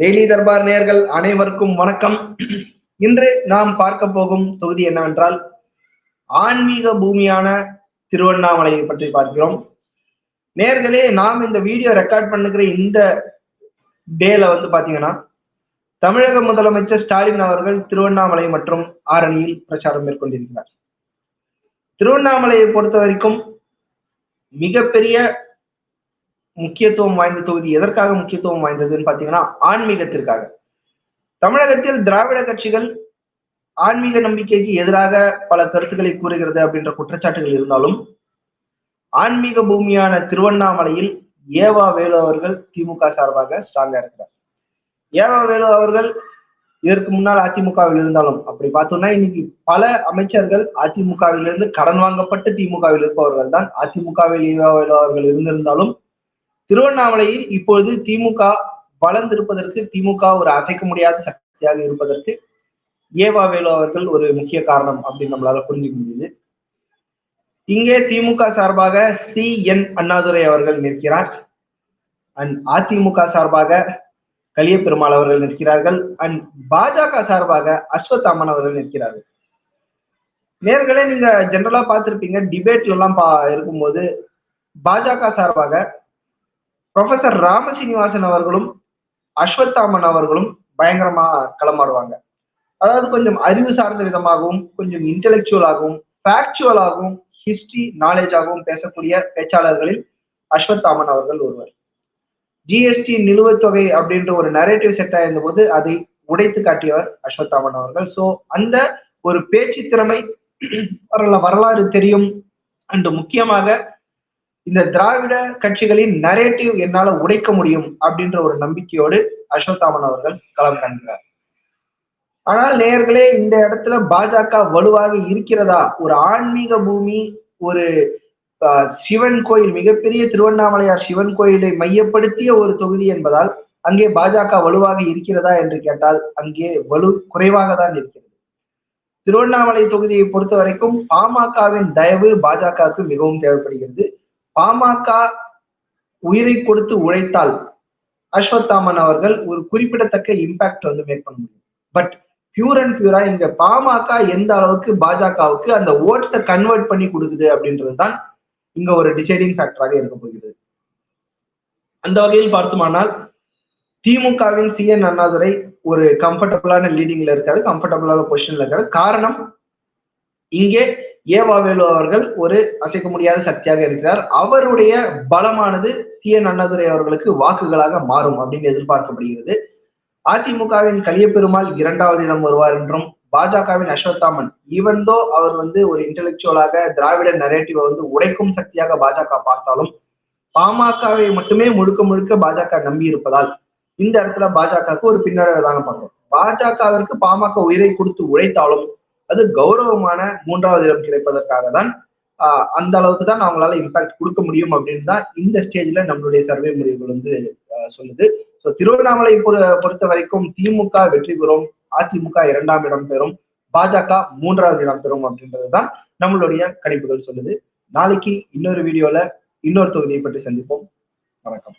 Daily Darbar நேர்கள் அனைவருக்கும் வணக்கம். இன்று நாம் பார்க்க போகும் தொகுதி என்னவென்றால் ஆன்மீக பூமியான திருவண்ணாமலையை பற்றி பார்க்கிறோம். நேர்களே நாம் இந்த வீடியோ ரெக்கார்ட் பண்ணுகிற இந்த டேல வந்து பாத்தீங்கன்னா தமிழக முதலமைச்சர் ஸ்டாலின் அவர்கள் திருவண்ணாமலை மற்றும் ஆரணியில் பிரச்சாரம் மேற்கொண்டிருக்கிறார். திருவண்ணாமலையை பொறுத்த வரைக்கும் மிகப்பெரிய முக்கியத்துவம் வாய்ந்த தொகுதி எதற்காக முக்கியத்துவம் வாய்ந்ததுன்னு பாத்தீங்கன்னா ஆன்மீகத்திற்காக. தமிழகத்தில் திராவிட கட்சிகள் ஆன்மீக நம்பிக்கைக்கு எதிராக பல கருத்துக்களை கூறுகிறது அப்படின்ற குற்றச்சாட்டுகள் இருந்தாலும் ஆன்மீக பூமியான திருவண்ணாமலையில் ஏவா வேலு அவர்கள் திமுக சார்பாக ஸ்ட்ராங்கா இருக்கிறார். ஏவா வேலு அவர்கள் இதற்கு முன்னால் அதிமுகவில் இருந்தாலும் அப்படி பார்த்தோம்னா இன்னைக்கு பல அமைச்சர்கள் அதிமுகவிலிருந்து கடன் வாங்கப்பட்டு திமுகவில் இருப்பவர்கள் தான் அதிமுகவில் ஏவா வேலு அவர்கள் இருந்திருந்தாலும் திருவண்ணாமலையில் இப்பொழுது திமுக வளர்ந்திருப்பதற்கு திமுக ஒரு அசைக்க முடியாத சக்தியாக இருப்பதற்கு ஏவா வேலு அவர்கள் ஒரு முக்கிய காரணம் அப்படின்னு நம்மளால புரிஞ்சுக்க முடியுது. இங்கே திமுக சார்பாக சி என் அண்ணாதுரை அவர்கள் நிற்கிறார். அண்ட் அதிமுக சார்பாக கலியப்பெருமாள் அவர்கள் நிற்கிறார்கள். அண்ட் பாஜக சார்பாக அஸ்வத்தாமன் அவர்கள் நிற்கிறார்கள் நேர்களே நீங்க ஜென்ரலா பார்த்திருப்பீங்க. டிபேட்ல எல்லாம் பா இருக்கும்போது பாஜக சார்பாக ப்ரொஃபசர் ராமசீனிவாசன் அவர்களும் அஸ்வத்தாமன் அவர்களும் பயங்கரமா களமாடுவாங்க. அதாவது கொஞ்சம் அறிவு சார்ந்த விதமாகவும் கொஞ்சம் இன்டெலெக்சுவலாகவும் ஃபேக்சுவலாகவும் ஹிஸ்டரி நாலேஜாகவும் பேசக்கூடிய பேச்சாளர்களில் அஸ்வத்தாமன் அவர்கள் ஒருவர். ஜிஎஸ்டி நிலுவைத் தொகை அப்படின்ற ஒரு நரேட்டிவ் செட் ஆயிருந்த போது அதை உடைத்து காட்டியவர் அஸ்வத்தாமன் அவர்கள். ஸோ அந்த ஒரு பேச்சு திறமை வரலாறு தெரியும். அன்று முக்கியமாக இந்த திராவிட கட்சிகளின் நரேட்டிவ் என்னால உடைக்க முடியும் அப்படின்ற ஒரு நம்பிக்கையோடு அஸ்வத்தாமன் அவர்கள் களம் கண்டனர் ஆனால் நேர்களே இந்த இடத்துல பாஜக வலுவாக இருக்கிறதா? ஒரு ஆன்மீக பூமி ஒரு சிவன் கோயில் மிகப்பெரிய திருவண்ணாமலையார் சிவன் கோயிலை மையப்படுத்திய ஒரு தொகுதி என்பதால் அங்கே பாஜக வலுவாக இருக்கிறதா என்று கேட்டால் அங்கே வலு குறைவாக தான் இருக்கிறது. திருவண்ணாமலை தொகுதியை பொறுத்த வரைக்கும் பாமகவின் தயவு பாஜகவுக்கு மிகவும் தேவைப்படுகிறது. பாமக உயிரை கொடுத்து உழைத்தால் அஸ்வத்தாமன் அவர்கள் ஒரு குறிப்பிடத்தக்க இம்பாக்ட் வந்து மேக் பண்ண முடியும். பட் பியூர் அண்ட் பியூரா இங்க பாமக எந்த அளவுக்கு பாஜகவுக்கு அந்த ஓட்ஸை கன்வெர்ட் பண்ணி கொடுக்குது அப்படின்றது தான் இங்க ஒரு டிசைடிங் ஃபேக்டராக இருக்க போகிறது அந்த வகையில் பார்த்தோமானால் திமுகவின் சி என் அண்ணாதுரை ஒரு கம்ஃபர்டபுளான லீடிங்ல இருக்காரு கம்ஃபர்டபுளான பொசிஷன்ல இருக்காரு. காரணம் இங்கே ஏவாவேலு அவர்கள் ஒரு அசைக்க முடியாத சக்தியாக இருக்கிறார். அவருடைய பலமானது சி என் அண்ணாதுரை அவர்களுக்கு வாக்குகளாக மாறும் அப்படின்னு எதிர்பார்க்கப்படுகிறது. அதிமுகவின் கலியபெருமாள் இரண்டாவது இடம் வருவார் என்றும் பாஜகவின் அஸ்வத்தாமன் ஈவன்தோ அவர் வந்து ஒரு இன்டெலெக்சுவலாக திராவிட நரேட்டிவை வந்து உடைக்கும் சக்தியாக பாஜக பார்த்தாலும் பாமகவை மட்டுமே முழுக்க முழுக்க பாஜக நம்பி இருப்பதால் இந்த இடத்துல பாஜகவுக்கு ஒரு பின்னடைவு தாங்க பார்க்கணும் பாஜகவிற்கு பாமக உயிரை கொடுத்து உழைத்தாலும் அது கௌரவமான மூன்றாவது இடம் கிடைப்பதற்காக தான் அந்த அளவுக்கு தான் அவங்களால இம்பாக்ட் கொடுக்க முடியும் அப்படின்னு தான் இந்த ஸ்டேஜ்ல நம்மளுடைய சர்வே முடிவுகள் வந்து சொல்லுது. ஸோ திருவண்ணாமலை பொறுத்த வரைக்கும் திமுக வெற்றி பெறும் அதிமுக இரண்டாம் இடம் பெறும் பாஜக மூன்றாவது இடம் பெறும் அப்படின்றது தான் நம்மளுடைய கணிப்புகள் சொல்லுது. நாளைக்கு இன்னொரு வீடியோல இன்னொரு தொகுதியை பற்றி சந்திப்போம். வணக்கம்.